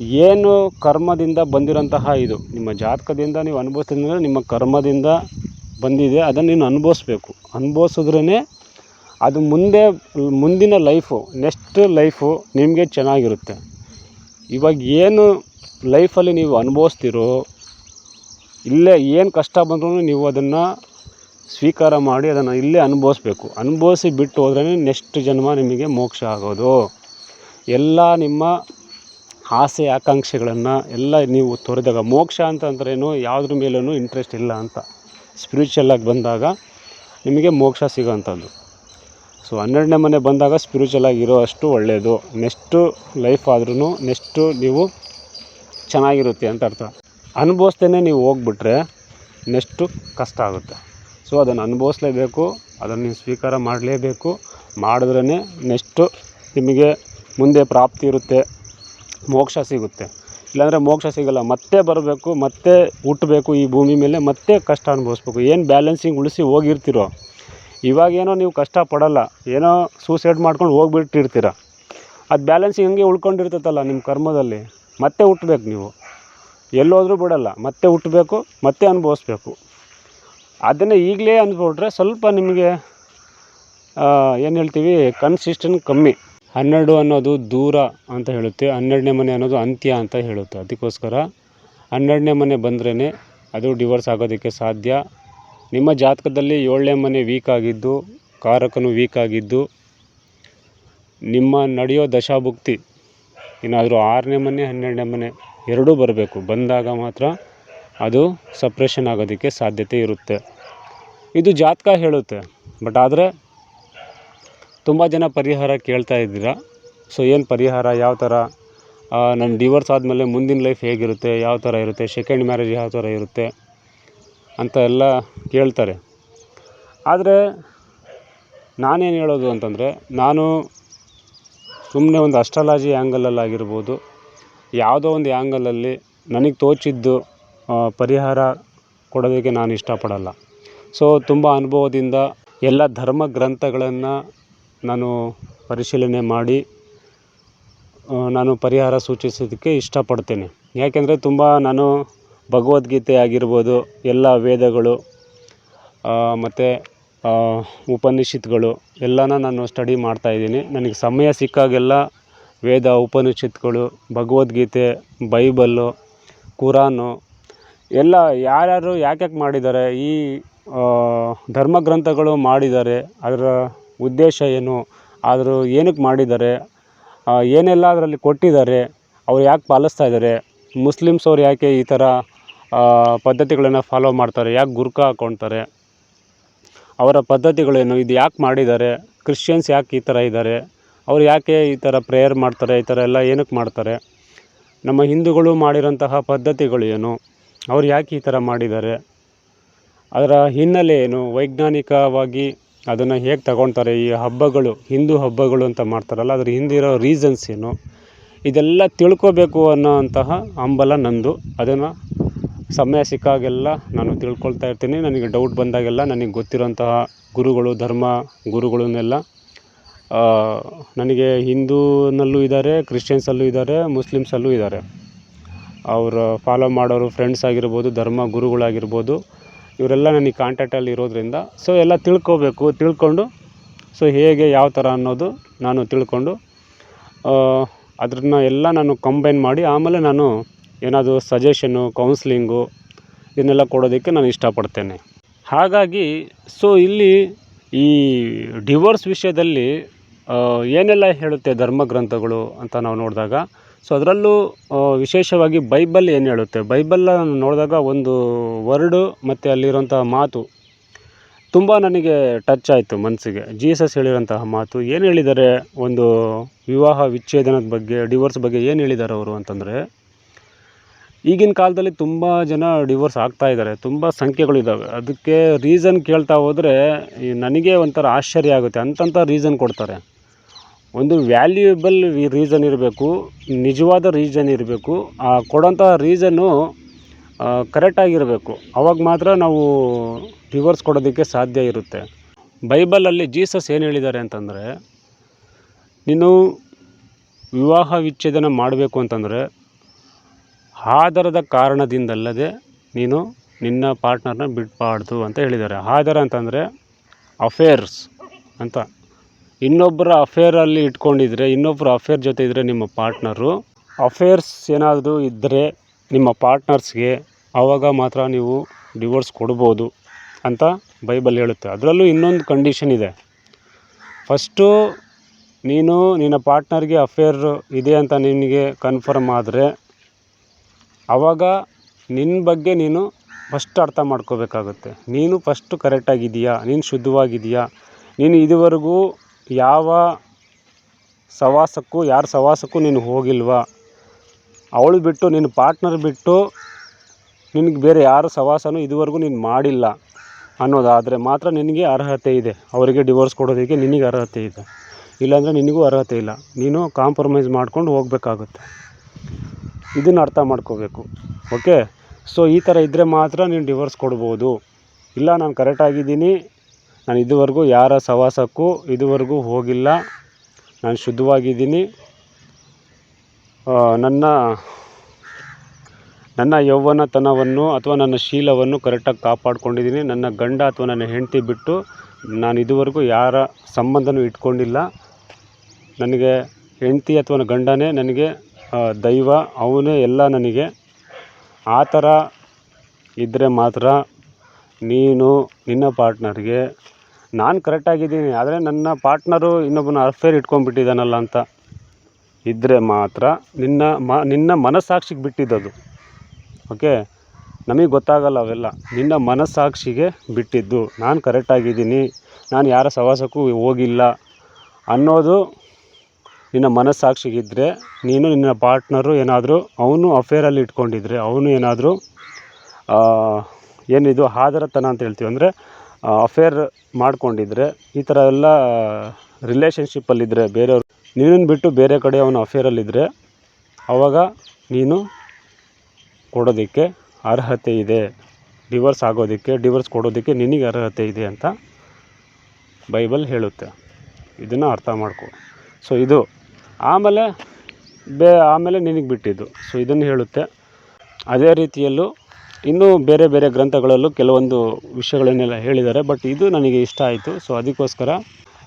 ಏನು ಕರ್ಮದಿಂದ ಬಂದಿರೋಂತಹ ಇದು? ನಿಮ್ಮ ಜಾತಕದಿಂದ ನೀವು ಅನುಭವಿಸ್ತಿದ್ರೆ ನಿಮ್ಮ ಕರ್ಮದಿಂದ ಬಂದಿದೆ, ಅದನ್ನು ನೀನು ಅನುಭವಿಸ್ಬೇಕು. ಅನುಭವಿಸಿದ್ರೇ ಅದು ಮುಂದೆ, ಮುಂದಿನ ಲೈಫು ನೆಕ್ಸ್ಟ್ ಲೈಫು ನಿಮಗೆ ಚೆನ್ನಾಗಿರುತ್ತೆ. ಇವಾಗ ಏನು ಲೈಫಲ್ಲಿ ನೀವು ಅನುಭವಿಸ್ತಿರೋ, ಇಲ್ಲೇ ಏನು ಕಷ್ಟ ಬಂದ್ರೂ ನೀವು ಅದನ್ನು ಸ್ವೀಕಾರ ಮಾಡಿ ಅದನ್ನು ಇಲ್ಲೇ ಅನುಭವಿಸ್ಬೇಕು. ಅನುಭವಿಸಿ ಬಿಟ್ಟು ಹೋದ್ರೇ ನೆಕ್ಸ್ಟ್ ಜನ್ಮ ನಿಮಗೆ ಮೋಕ್ಷ ಆಗೋದು. ಎಲ್ಲ ನಿಮ್ಮ ಆಸೆ, ಆಕಾಂಕ್ಷೆಗಳನ್ನು ಎಲ್ಲ ನೀವು ತೊರೆದಾಗ ಮೋಕ್ಷ ಅಂತಂದ್ರೇನು ಯಾವುದ್ರ ಮೇಲೂ ಇಂಟ್ರೆಸ್ಟ್ ಇಲ್ಲ ಅಂತ. ಸ್ಪಿರಿಚುವಲಾಗಿ ಬಂದಾಗ ನಿಮಗೆ ಮೋಕ್ಷ ಸಿಗೋವಂಥದ್ದು ಸೊ ಹನ್ನೆರಡನೇ ಮನೆ ಬಂದಾಗ ಸ್ಪಿರಿಚುವಲಾಗಿ ಆಗಿರೋ ಅಷ್ಟು ಒಳ್ಳೆಯದು ನೆಕ್ಸ್ಟು ಲೈಫ್ ಆದ್ರೂ ನೆಕ್ಸ್ಟು ನೀವು ಚೆನ್ನಾಗಿರುತ್ತೆ ಅಂತ ಅರ್ಥ. ಅನುಭವಿಸ್ತೇನೆ ನೀವು ಹೋಗ್ಬಿಟ್ರೆ ನೆಕ್ಸ್ಟು ಕಷ್ಟ ಆಗುತ್ತೆ. ಸೊ ಅದನ್ನು ಅನುಭವಿಸ್ಲೇಬೇಕು, ಅದನ್ನು ನೀವು ಸ್ವೀಕಾರ ಮಾಡಲೇಬೇಕು. ಮಾಡಿದ್ರೇ ನೆಕ್ಸ್ಟು ನಿಮಗೆ ಮುಂದೆ ಪ್ರಾಪ್ತಿ ಇರುತ್ತೆ. ಮೋಕ್ಷ ಸಿಗುತ್ತೆ. ಇಲ್ಲಾಂದರೆ ಮೋಕ್ಷ ಸಿಗಲ್ಲ. ಮತ್ತೆ ಬರಬೇಕು, ಮತ್ತೆ ಹುಟ್ಟಬೇಕು ಈ ಭೂಮಿ ಮೇಲೆ, ಮತ್ತೆ ಕಷ್ಟ ಅನುಭವಿಸ್ಬೇಕು. ಏನು ಬ್ಯಾಲೆನ್ಸಿಂಗ್ ಉಳಿಸಿ ಹೋಗಿರ್ತಿರೋ? ಇವಾಗೇನೋ ನೀವು ಕಷ್ಟ ಪಡಲ್ಲ. ಏನೋ ಸೂಸೈಡ್ ಮಾಡ್ಕೊಂಡು ಹೋಗ್ಬಿಟ್ಟಿರ್ತೀರ. ಅದು ಬ್ಯಾಲೆನ್ಸಿಂಗ್ ಹಂಗೆ ಉಳ್ಕೊಂಡಿರ್ತೈತಲ್ಲ ನಿಮ್ಮ ಕರ್ಮದಲ್ಲಿ. ಮತ್ತೆ ಹುಟ್ಟಬೇಕು ನೀವು. ಎಲ್ಲೋದರೂ ಬಿಡಲ್ಲ. ಮತ್ತೆ ಹುಟ್ಟಬೇಕು ಮತ್ತೆ ಅನುಭವಿಸ್ಬೇಕು. ಅದನ್ನೇ ಈಗಲೇ ಅಂದ್ಬಿಟ್ರೆ ಸ್ವಲ್ಪ ನಿಮಗೆ ಏನು ಹೇಳ್ತೀವಿ ಕನ್ಸಿಸ್ಟೆಂಟ್ ಕಮ್ಮಿ. ಹನ್ನೆರಡು ಅನ್ನೋದು ದೂರ ಅಂತ ಹೇಳುತ್ತೆ, ಹನ್ನೆರಡನೇ ಮನೆ ಅನ್ನೋದು ಅಂತ್ಯ ಅಂತ ಹೇಳುತ್ತೆ. ಅದಕ್ಕೋಸ್ಕರ ಹನ್ನೆರಡನೇ ಮನೆ ಬಂದ್ರೇ ಅದು ಡಿವೋರ್ಸ್ ಆಗೋದಕ್ಕೆ ಸಾಧ್ಯ. ನಿಮ್ಮ ಜಾತಕದಲ್ಲಿ ಏಳನೇ ಮನೆ ವೀಕ್ ಆಗಿದ್ದು, ಕಾರಕನು ವೀಕ್ ಆಗಿದ್ದು, ನಿಮ್ಮ ನಡೆಯೋ ದಶಾಭುಕ್ತಿ ಏನಾದರೂ ಆರನೇ ಮನೆ, ಹನ್ನೆರಡನೇ ಮನೆ ಎರಡೂ ಬರಬೇಕು. ಬಂದಾಗ ಮಾತ್ರ ಅದು ಸಪ್ರೇಷನ್ ಆಗೋದಕ್ಕೆ ಸಾಧ್ಯತೆ ಇರುತ್ತೆ. ಇದು ಜಾತಕ ಹೇಳುತ್ತೆ. ಬಟ್ ಆದರೆ ತುಂಬ ಜನ ಪರಿಹಾರ ಕೇಳ್ತಾ ಇದ್ದೀರಾ? ಸೊ ಏನು ಪರಿಹಾರ? ಯಾವ ಥರ ನನ್ನ ಡಿವೋರ್ಸ್ ಆದಮೇಲೆ ಮುಂದಿನ ಲೈಫ್ ಹೇಗಿರುತ್ತೆ? ಯಾವ ಥರ ಇರುತ್ತೆ? ಸೆಕೆಂಡ್ ಮ್ಯಾರೇಜ್ ಯಾವ ಥರ ಇರುತ್ತೆ? ಅಂತ ಎಲ್ಲ ಕೇಳ್ತಾರೆ. ಆದರೆ, ನಾನೇನು ಹೇಳೋದು ಅಂತಂದರೆ, ನಾನು ಸುಮ್ಮನೆ ಒಂದು ಅಸ್ಟ್ರಾಲಜಿ ಆ್ಯಂಗಲಲ್ಲಾಗಿರ್ಬೋದು ಯಾವುದೋ ಒಂದು ಆ್ಯಂಗಲಲ್ಲಿ ನನಗೆ ತೋಚಿದ್ದು ಪರಿಹಾರ ಕೊಡೋದಕ್ಕೆ ನಾನು ಇಷ್ಟಪಡಲ್ಲ. ಸೊ ತುಂಬ ಅನುಭವದಿಂದ ಎಲ್ಲ ಧರ್ಮ ಗ್ರಂಥಗಳನ್ನು ನಾನು ಪರಿಶೀಲನೆ ಮಾಡಿ ನಾನು ಪರಿಹಾರ ಸೂಚಿಸೋದಕ್ಕೆ ಇಷ್ಟಪಡ್ತೇನೆ. ಯಾಕೆಂದರೆ ತುಂಬ ನಾನು ಭಗವದ್ಗೀತೆ ಆಗಿರ್ಬೋದು, ಎಲ್ಲ ವೇದಗಳು ಮತ್ತು ಉಪನಿಷತ್ಗಳು ಎಲ್ಲನ ನಾನು ಸ್ಟಡಿ ಮಾಡ್ತಾಯಿದ್ದೀನಿ ನನಗೆ ಸಮಯ ಸಿಕ್ಕಾಗೆಲ್ಲ ವೇದ, ಉಪನಿಷತ್ಗಳು, ಭಗವದ್ಗೀತೆ, ಬೈಬಲ್ಲು, ಕುರಾನು ಎಲ್ಲ ಯಾರ್ಯಾರು ಯಾಕ್ಯಾಕೆ ಮಾಡಿದ್ದಾರೆ, ಈ ಧರ್ಮಗ್ರಂಥಗಳು ಮಾಡಿದ್ದಾರೆ, ಅದರ ಉದ್ದೇಶ ಏನು? ಆದರೂ ಏನಕ್ಕೆ ಮಾಡಿದ್ದಾರೆ? ಏನೆಲ್ಲ ಅದರಲ್ಲಿ ಕೊಟ್ಟಿದ್ದಾರೆ? ಅವ್ರು ಯಾಕೆ ಪಾಲಿಸ್ತಾ ಇದ್ದಾರೆ? ಮುಸ್ಲಿಮ್ಸ್ ಅವ್ರು ಯಾಕೆ ಈ ಥರ ಪದ್ಧತಿಗಳನ್ನು ಫಾಲೋ ಮಾಡ್ತಾರೆ? ಯಾಕೆ ಗುರ್ಕ ಹಾಕ್ಕೊಳ್ತಾರೆ ಅವರ ಪದ್ಧತಿಗಳೇನು? ಇದು ಯಾಕೆ ಮಾಡಿದ್ದಾರೆ? ಕ್ರಿಶ್ಚಿಯನ್ಸ್ ಯಾಕೆ ಈ ಥರ ಇದ್ದಾರೆ? ಅವ್ರು ಯಾಕೆ ಈ ಥರ ಪ್ರೇಯರ್ ಮಾಡ್ತಾರೆ? ಈ ಥರ ಎಲ್ಲ ಏನಕ್ಕೆ ಮಾಡ್ತಾರೆ? ನಮ್ಮ ಹಿಂದೂಗಳು ಮಾಡಿರೋಂತಹ ಪದ್ಧತಿಗಳು ಏನು? ಅವ್ರು ಯಾಕೆ ಈ ಥರ ಮಾಡಿದ್ದಾರೆ? ಅದರ ಹಿನ್ನೆಲೆ ಏನು? ವೈಜ್ಞಾನಿಕವಾಗಿ ಅದನ್ನು ಹೇಗೆ ತಗೊಳ್ತಾರೆ ಈ ಹಬ್ಬಗಳು, ಹಿಂದೂ ಹಬ್ಬಗಳು ಅಂತ ಮಾಡ್ತಾರಲ್ಲ, ಅದ್ರ ಹಿಂದಿರೋ ರೀಸನ್ಸ್ ಏನು? ಇದೆಲ್ಲ ತಿಳ್ಕೊಬೇಕು ಅನ್ನೋವಂತಹ ಹಂಬಲ ನಂದು. ಅದನ್ನು ಸಮಯ ಸಿಕ್ಕಾಗೆಲ್ಲ ನಾನು ತಿಳ್ಕೊಳ್ತಾ ಇರ್ತೀನಿ. ನನಗೆ ಡೌಟ್ ಬಂದಾಗೆಲ್ಲ ನನಗೆ ಗೊತ್ತಿರೋಂತಹ ಗುರುಗಳು, ಧರ್ಮ ಗುರುಗಳನ್ನೆಲ್ಲ ನನಗೆ ಹಿಂದೂನಲ್ಲೂ ಇದ್ದಾರೆ, ಕ್ರಿಶ್ಚಿಯನ್ಸಲ್ಲೂ ಇದ್ದಾರೆ, ಮುಸ್ಲಿಮ್ಸಲ್ಲೂ ಇದ್ದಾರೆ. ಅವರು ಫಾಲೋ ಮಾಡೋರು ಫ್ರೆಂಡ್ಸ್ ಆಗಿರ್ಬೋದು, ಧರ್ಮ ಗುರುಗಳಾಗಿರ್ಬೋದು ಇವರೆಲ್ಲ ನನಗೆ ಕಾಂಟ್ಯಾಕ್ಟಲ್ಲಿ ಇರೋದ್ರಿಂದ. ಸೊ ಎಲ್ಲ ತಿಳ್ಕೊಬೇಕು, ತಿಳ್ಕೊಂಡು ಸೊ ಹೇಗೆ ಯಾವ ಥರ ಅನ್ನೋದು ನಾನು ತಿಳ್ಕೊಂಡು ಅದನ್ನ ಎಲ್ಲ ನಾನು ಕಂಬೈನ್ ಮಾಡಿ, ಆಮೇಲೆ ನಾನು ಏನಾದರೂ ಸಜೆಷನ್ನು ಕೌನ್ಸ್ಲಿಂಗು ಇದನ್ನೆಲ್ಲ ಕೊಡೋದಕ್ಕೆ ನಾನು ಇಷ್ಟಪಡ್ತೇನೆ. ಹಾಗಾಗಿ ಸೊ ಇಲ್ಲಿ ಈ ಡಿವೋರ್ಸ್ ವಿಷಯದಲ್ಲಿ ಏನೆಲ್ಲ ಹೇಳುತ್ತೆ ಧರ್ಮಗ್ರಂಥಗಳು ಅಂತ ನಾವು ನೋಡಿದಾಗ ಸೊ ಅದರಲ್ಲೂ ವಿಶೇಷವಾಗಿ ಬೈಬಲ್ ಏನು ಹೇಳುತ್ತೆ? ಬೈಬಲ್ ನೋಡಿದಾಗ ಒಂದು ವರ್ಡು ಮತ್ತು ಅಲ್ಲಿರುವಂತಹ ಮಾತು ತುಂಬ ನನಗೆ ಟಚ್ ಆಯಿತು ಮನಸ್ಸಿಗೆ. ಜೀಸಸ್ ಹೇಳಿರೋಂತಹ ಮಾತು ಏನು ಹೇಳಿದ್ದಾರೆ? ಒಂದು ವಿವಾಹ ವಿಚ್ಛೇದನದ ಬಗ್ಗೆ ಡಿವೋರ್ಸ್ ಬಗ್ಗೆ ಏನು ಹೇಳಿದ್ದಾರೆ ಅವರು ಅಂತಂದರೆ, ಈಗಿನ ಕಾಲದಲ್ಲಿ ತುಂಬ ಜನ ಡಿವೋರ್ಸ್ ಆಗ್ತಾ ಇದ್ದಾರೆ. ತುಂಬ ಸಂಖ್ಯೆಗಳಿದ್ದಾವೆ ಅದಕ್ಕೆ ರೀಸನ್ ಕೇಳ್ತಾ ಹೋದರೆ ನನಗೆ ಒಂಥರ ಆಶ್ಚರ್ಯ ಆಗುತ್ತೆ. ಅಂತಂಥ ರೀಸನ್ ಕೊಡ್ತಾರೆ. ಒಂದು ವ್ಯಾಲ್ಯೂಯಬಲ್ ರೀಸನ್ ಇರಬೇಕು, ನಿಜವಾದ ರೀಸನ್ ಇರಬೇಕು, ಆ ಕೊಡೋಂಥ ರೀಸನ್ನು ಕರೆಕ್ಟಾಗಿರಬೇಕು ಅವಾಗ ಮಾತ್ರ ನಾವು ಡಿವೋರ್ಸ್ ಕೊಡೋದಕ್ಕೆ ಸಾಧ್ಯ ಇರುತ್ತೆ. ಬೈಬಲಲ್ಲಿ ಜೀಸಸ್ ಏನು ಹೇಳಿದ್ದಾರೆ ಅಂತಂದರೆ, ನೀನು ವಿವಾಹ ವಿಚ್ಛೇದನ ಮಾಡಬೇಕು ಅಂತಂದರೆ ಆಧಾರದ ಕಾರಣದಿಂದಲ್ಲದೆ ನೀನು ನಿನ್ನ ಪಾರ್ಟ್ನರ್ನ ಬಿಡಬಾರ್ದು ಅಂತ ಹೇಳಿದ್ದಾರೆ. ಆಧಾರ ಅಂತಂದರೆ ಅಫೇರ್ಸ್ ಅಂತ. ಇನ್ನೊಬ್ಬರ ಅಫೇರಲ್ಲಿ ಇಟ್ಕೊಂಡಿದ್ರೆ ಇನ್ನೊಬ್ಬರ ಅಫೇರ್ ಜೊತೆ ಇದ್ದರೆ ನಿಮ್ಮ ಪಾರ್ಟ್ನರು ಅಫೇರ್ಸ್ ಏನಾದರೂ ಇದ್ದರೆ ನಿಮ್ಮ ಪಾರ್ಟ್ನರ್ಸ್ಗೆ ಆವಾಗ ಮಾತ್ರ ನೀವು ಡಿವೋರ್ಸ್ ಕೊಡ್ಬೋದು ಅಂತ ಬೈಬಲ್ ಹೇಳುತ್ತೆ. ಅದರಲ್ಲೂ ಇನ್ನೊಂದು ಕಂಡೀಷನ್ ಇದೆ. ಫಸ್ಟು ನೀನು ನಿನ್ನ ಪಾರ್ಟ್ನರ್ಗೆ ಅಫೇರ್ ಇದೆ ಅಂತ ನಿನಗೆ ಕನ್ಫರ್ಮ್ ಆದರೆ ಆವಾಗ ನಿನ್ನ ಬಗ್ಗೆ ನೀನು ಫಸ್ಟ್ ಅರ್ಥ ಮಾಡ್ಕೋಬೇಕಾಗುತ್ತೆ. ನೀನು ಫಸ್ಟು ಕರೆಕ್ಟಾಗಿದೆಯಾ ನೀನು ಶುದ್ಧವಾಗಿದೆಯಾ ನೀನು ಇದುವರೆಗೂ ಯಾವ ಸವಾಸಕ್ಕೂ, ಯಾರ ಸವಾಸಕ್ಕೂ ನೀನು ಹೋಗಿಲ್ವ? ಅವಳು ಬಿಟ್ಟು, ನಿನ್ನ ಪಾರ್ಟ್ನರ್ ಬಿಟ್ಟು ನಿನಗೆ ಬೇರೆ ಯಾರು ಸವಾಸನೂ ಇದುವರೆಗೂ ನೀನು ಮಾಡಿಲ್ಲ ಅನ್ನೋದಾದರೆ ಮಾತ್ರ ನಿನಗೆ ಅರ್ಹತೆ ಇದೆ. ಅವರಿಗೆ ಡಿವೋರ್ಸ್ ಕೊಡೋದಕ್ಕೆ ನಿನಗೆ ಅರ್ಹತೆ ಇದೆ. ಇಲ್ಲಾಂದರೆ ನಿನಗೂ ಅರ್ಹತೆ ಇಲ್ಲ. ನೀನು ಕಾಂಪ್ರಮೈಸ್ ಮಾಡ್ಕೊಂಡು ಹೋಗಬೇಕಾಗುತ್ತೆ. ಇದನ್ನು ಅರ್ಥ ಮಾಡ್ಕೋಬೇಕು. ಓಕೆ? ಸೊ ಈ ಥರ ಇದ್ದರೆ ಮಾತ್ರ ನೀನು ಡಿವೋರ್ಸ್ ಕೊಡ್ಬೋದು. ಇಲ್ಲ, ನಾನು ಕರೆಕ್ಟಾಗಿದ್ದೀನಿ ನಾನು ಇದುವರೆಗೂ ಯಾರ ಸಹವಾಸಕ್ಕೂ ಇದುವರೆಗೂ ಹೋಗಿಲ್ಲ. ನಾನು ಶುದ್ಧವಾಗಿದ್ದೀನಿ. ನನ್ನ ನನ್ನ ಯೌವನತನವನ್ನು ಅಥವಾ ನನ್ನ ಶೀಲವನ್ನು ಕರೆಕ್ಟಾಗಿ ಕಾಪಾಡ್ಕೊಂಡಿದ್ದೀನಿ. ನನ್ನ ಗಂಡ ಅಥವಾ ನನ್ನ ಹೆಂಡತಿ ಬಿಟ್ಟು ನಾನು ಇದುವರೆಗೂ ಯಾರ ಸಂಬಂಧನೂ ಇಟ್ಕೊಂಡಿಲ್ಲ. ನನಗೆ ಹೆಂಡತಿ ಅಥವಾ ನನ್ನ ಗಂಡನೇ ನನಗೆ ದೈವ, ಅವನೇ ಎಲ್ಲ ನನಗೆ. ಆ ಥರ ಇದ್ದರೆ ಮಾತ್ರ ನೀನು ನಿನ್ನ ಪಾರ್ಟ್ನರ್ಗೆ ನಾನು ಕರೆಕ್ಟಾಗಿದ್ದೀನಿ ಆದರೆ ನನ್ನ ಪಾರ್ಟ್ನರು ಇನ್ನೊಬ್ಬನ ಅಫೇರ್ ಇಟ್ಕೊಂಡ್ಬಿಟ್ಟಿದ್ದಾನಲ್ಲ ಅಂತ. ಇದ್ದರೆ ಮಾತ್ರ ನಿನ್ನ ಮ, ನಿನ್ನ ಮನಸ್ಸಾಕ್ಷಿಗೆ ಬಿಟ್ಟಿದ್ದದು. ಓಕೆ ನಮಗೆ ಗೊತ್ತಾಗಲ್ಲ ಅವೆಲ್ಲ. ನಿನ್ನ ಮನಸ್ಸಾಕ್ಷಿಗೆ ಬಿಟ್ಟಿದ್ದು. ನಾನು ಕರೆಕ್ಟಾಗಿದ್ದೀನಿ ನಾನು ಯಾರ ಸವಾಸಕ್ಕೂ ಹೋಗಿಲ್ಲ ಅನ್ನೋದು ನಿನ್ನ ಮನಸ್ಸಾಕ್ಷಿಗಿದ್ದರೆ ನೀನು ನಿನ್ನ ಪಾರ್ಟ್ನರು ಏನಾದರೂ ಅವನು ಅಫೇರಲ್ಲಿ ಇಟ್ಕೊಂಡಿದ್ರೆ, ಅವನು ಏನಾದರೂ ಏನಿದು ಹಾದರತನ ಅಂತ ಹೇಳ್ತೀವಿ. ಅಂದರೆ ಅಫೇರ್ ಮಾಡ್ಕೊಂಡಿದ್ರೆ, ಈ ಥರ ಎಲ್ಲ ರಿಲೇಷನ್ಶಿಪ್ಪಲ್ಲಿದ್ದರೆ ಬೇರೆಯವ್ರು ನಿನ್ನನ್ನು ಬಿಟ್ಟು ಬೇರೆ ಕಡೆ ಅವನು ಅಫೇರಲ್ಲಿದ್ದರೆ ಆವಾಗ ನೀನು ಕೊಡೋದಕ್ಕೆ ಅರ್ಹತೆ ಇದೆ. ಡಿವೋರ್ಸ್ ಆಗೋದಕ್ಕೆ ಡಿವೋರ್ಸ್ ಕೊಡೋದಕ್ಕೆ ನಿನಗೆ ಅರ್ಹತೆ ಇದೆ ಅಂತ ಬೈಬಲ್ ಹೇಳುತ್ತೆ. ಇದನ್ನು ಅರ್ಥ ಮಾಡ್ಕೊ. ಸೊ ಇದು ಆಮೇಲೆ ಬೇ, ಆಮೇಲೆ ನಿನಗೆ ಬಿಟ್ಟಿದ್ದು. ಸೊ ಇದನ್ನು ಹೇಳುತ್ತೆ. ಅದೇ ರೀತಿಯಲ್ಲೂ ಇನ್ನೂ ಬೇರೆ ಬೇರೆ ಗ್ರಂಥಗಳಲ್ಲೂ ಕೆಲವೊಂದು ವಿಷಯಗಳನ್ನೆಲ್ಲ ಹೇಳಿದ್ದಾರೆ ಬಟ್ ಇದು ನನಗೆ ಇಷ್ಟ ಆಯಿತು. ಸೊ ಅದಕ್ಕೋಸ್ಕರ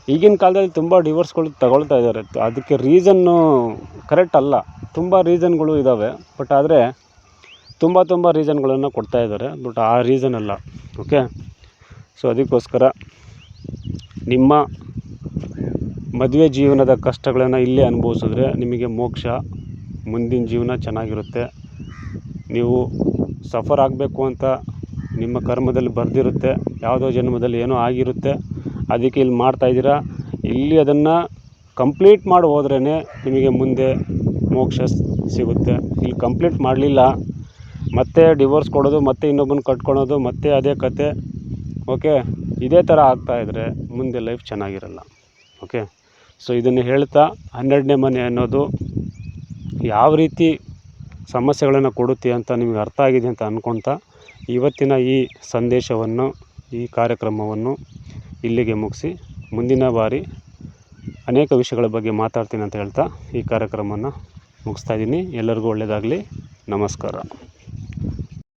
ಈಗಿನ ಕಾಲದಲ್ಲಿ ತುಂಬ ಡಿವೋರ್ಸ್ಗಳು ತಗೊಳ್ತಾ ಇದ್ದಾರೆ. ಅದಕ್ಕೆ ರೀಸನ್ನು ಕರೆಕ್ಟ್ ಅಲ್ಲ. ತುಂಬ ರೀಸನ್ಗಳು ಇದ್ದಾವೆ ಬಟ್ ಆದರೆ ತುಂಬ ತುಂಬ ರೀಸನ್ಗಳನ್ನು ಕೊಡ್ತಾ ಇದ್ದಾರೆ. ಬಟ್ ಆ ರೀಸನ್ ಅಲ್ಲ. ಓಕೆ ಸೊ ಅದಕ್ಕೋಸ್ಕರ ನಿಮ್ಮ ಮದುವೆ ಜೀವನದ ಕಷ್ಟಗಳನ್ನು ಇಲ್ಲೇ ಅನುಭವಿಸಿದ್ರೆ ನಿಮಗೆ ಮೋಕ್ಷ, ಮುಂದಿನ ಜೀವನ ಚೆನ್ನಾಗಿರುತ್ತೆ. ನೀವು ಸಫರ್ ಆಗಬೇಕು ಅಂತ ನಿಮ್ಮ ಕರ್ಮದಲ್ಲಿ ಬರೆದಿರುತ್ತೆ, ಯಾವುದೋ ಜನ್ಮದಲ್ಲಿ ಏನೋ ಆಗಿರುತ್ತೆ, ಅದಕ್ಕೆ ಇಲ್ಲಿ ಮಾಡ್ತಾಯಿದ್ದೀರಾ ಇಲ್ಲಿ ಅದನ್ನು ಕಂಪ್ಲೀಟ್ ಮಾಡಿ ಹೋದ್ರೇ ನಿಮಗೆ ಮುಂದೆ ಮೋಕ್ಷ ಸಿಗುತ್ತೆ. ಇಲ್ಲಿ ಕಂಪ್ಲೀಟ್ ಮಾಡಲಿಲ್ಲ, ಮತ್ತೆ ಡಿವೋರ್ಸ್ ಕೊಡೋದು, ಮತ್ತೆ ಇನ್ನೊಬ್ಬನ ಕಟ್ಕೊಳೋದು, ಮತ್ತೆ ಅದೇ ಕತೆ. ಓಕೆ ಇದೇ ಥರ ಆಗ್ತಾಯಿದ್ರೆ ಮುಂದೆ ಲೈಫ್ ಚೆನ್ನಾಗಿರಲ್ಲ. ಓಕೆ ಸೊ ಇದನ್ನು ಹೇಳ್ತಾ ಹನ್ನೆರಡನೇ ಮನೆ ಅನ್ನೋದು ಯಾವ ರೀತಿ ಸಮಸ್ಯೆಗಳನ್ನು ಕೊಡುತ್ತೆ ಅಂತ ನಿಮಗೆ ಅರ್ಥ ಆಗಿದೆ ಅಂತ ಅಂದ್ಕೊಳ್ತಾ ಇವತ್ತಿನ ಈ ಸಂದೇಶವನ್ನು, ಈ ಕಾರ್ಯಕ್ರಮವನ್ನು ಇಲ್ಲಿಗೆ ಮುಗಿಸಿ ಮುಂದಿನ ಬಾರಿ ಅನೇಕ ವಿಷಯಗಳ ಬಗ್ಗೆ ಮಾತಾಡ್ತೀನಿ ಅಂತ ಹೇಳ್ತಾ ಈ ಕಾರ್ಯಕ್ರಮವನ್ನು ಮುಗಿಸ್ತಾ ಇದ್ದೀನಿ. ಎಲ್ಲರಿಗೂ ಒಳ್ಳೆಯದಾಗಲಿ. ನಮಸ್ಕಾರ.